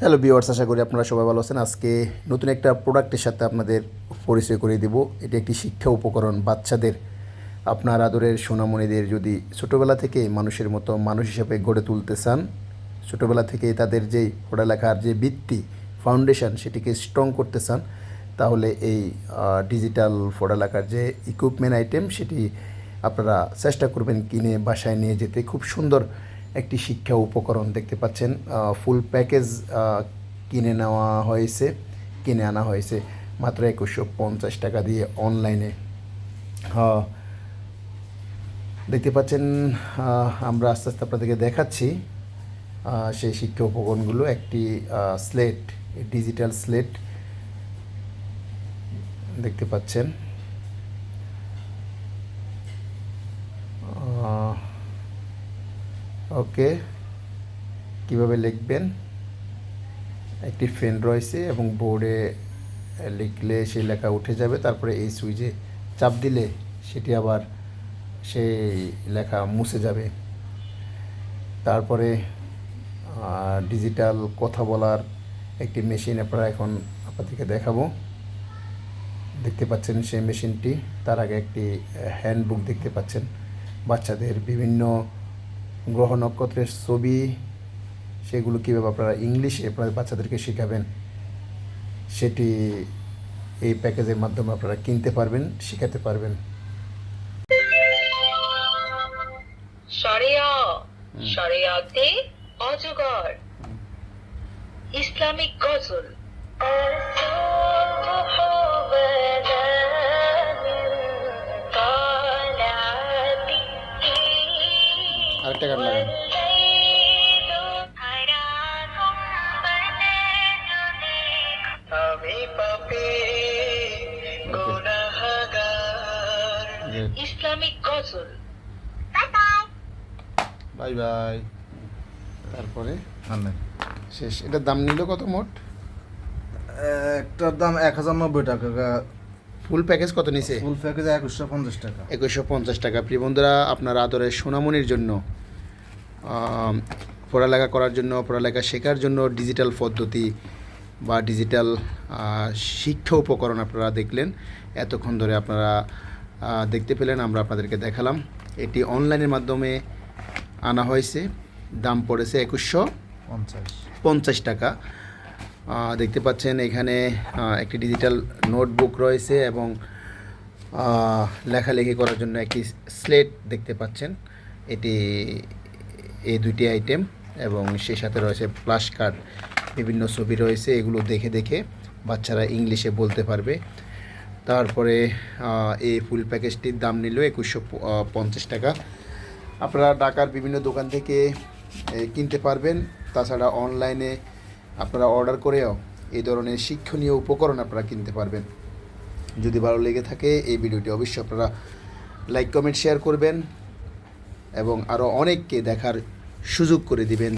Hello বিওয়ার্স আশা করি আপনারা সবাই ভালো আছেন। আজকে নতুন একটা প্রোডাক্টের সাথে আপনাদের পরিচয় করে দেব। এটি একটি শিক্ষা উপকরণ। বাচ্চাদের আপনার আদরের সোনামণিদের যদি ছোটোবেলা থেকে মানুষের মতো মানুষ হিসেবে গড়ে তুলতে চান, ছোটোবেলা থেকে তাদের যে পড়ালেখার যে ভিত্তি ফাউন্ডেশন সেটিকে স্ট্রং করতে চান, তাহলে এই ডিজিটাল পড়ালেখার যে ইকুইপমেন্ট আইটেম সেটি আপনারা চেষ্টা করবেন কিনে বাসায় নিয়ে যেতে। খুব সুন্দর একটি শিক্ষা উপকরণ দেখতে পাচ্ছেন। ফুল প্যাকেজ কিনে নেওয়া হয়েছে, কিনে আনা হয়েছে। মাত্র একুশশো পঞ্চাশ টাকা দিয়ে অনলাইনে দেখতে পাচ্ছেন আমরা আস্তে আস্তে আপনাদেরকে দেখাচ্ছি সেই শিক্ষা উপকরণগুলো। একটি স্লেট ডিজিটাল স্লেট দেখতে পাচ্ছেন। ওকে, কীভাবে লিখবেন? একটি ফ্রেন্ড রয়েছে এবং বোর্ডে লিখলে সেই লেখা উঠে যাবে, তারপরে এই সুইচে চাপ দিলে সেটি আবার সেই লেখা মুছে যাবে। তারপরে ডিজিটাল কথা বলার একটি মেশিন আপনারা এখন আপনাদেরকে দেখাবো। দেখতে পাচ্ছেন সেই মেশিনটি তার আগে একটি হ্যান্ডবুক দেখতে পাচ্ছেন। বাচ্চাদের বিভিন্ন গ্রহ নক্ষত্রের ছবি সেগুলো কীভাবে আপনারা ইংলিশে বাচ্চাদেরকে শেখাবেন সেটি এই প্যাকেজের মাধ্যমে আপনারা কিনতে পারবেন শেখাতে পারবেন। অজগর। ইসলামিক গজল। আরেকটা গান লাগান ইসলামিক গজল। Bye bye. তারপরে শেষ। এটার দাম নিল কত মোট? একটার দাম এক হাজার নব্বই টাকা। ফুল প্যাকেজ কত নিছে? ফুল প্যাকেজ একুশশো পঞ্চাশ টাকা। একুশশো পঞ্চাশ টাকা। প্রিয় বন্ধুরা আপনার আদরের সোনামনির জন্য পড়ালেখা করার জন্য পড়ালেখা শেখার জন্য ডিজিটাল পদ্ধতি বা ডিজিটাল শিক্ষা উপকরণ আপনারা দেখলেন। এতক্ষণ ধরে আপনারা দেখতে পেলেন আমরা আপনাদেরকে দেখালাম। এটি অনলাইনের মাধ্যমে আনা হয়েছে। দাম পড়েছে একুশশো পঞ্চাশ। পঞ্চাশ টাকা। দেখতে পাচ্ছেন এখানে একটি ডিজিটাল নোটবুক রয়েছে এবং লেখালেখি করার জন্য একটি স্লেট দেখতে পাচ্ছেন। এটি এই দুইটি আইটেম এবং সেই সাথে রয়েছে ফ্লাশ কার্ড বিভিন্ন ছবি রয়েছে, এগুলো দেখে দেখে বাচ্চারা ইংলিশে বলতে পারবে। তারপরে এই ফুল প্যাকেজটির দাম নিল একুশশো পঞ্চাশ টাকা। আপনারা ঢাকার বিভিন্ন দোকান থেকে কিনতে পারবেন। তাছাড়া অনলাইনে আপনারা অর্ডার করেও এই ধরনের শিক্ষণীয় উপকরণ আপনারা কিনতে পারবেন। যদি ভালো লেগে থাকে, এই ভিডিওটি অবশ্যই আপনারা লাইক কমেন্ট শেয়ার করবেন এবং আরও অনেককে দেখার সুযোগ করে দিবেন।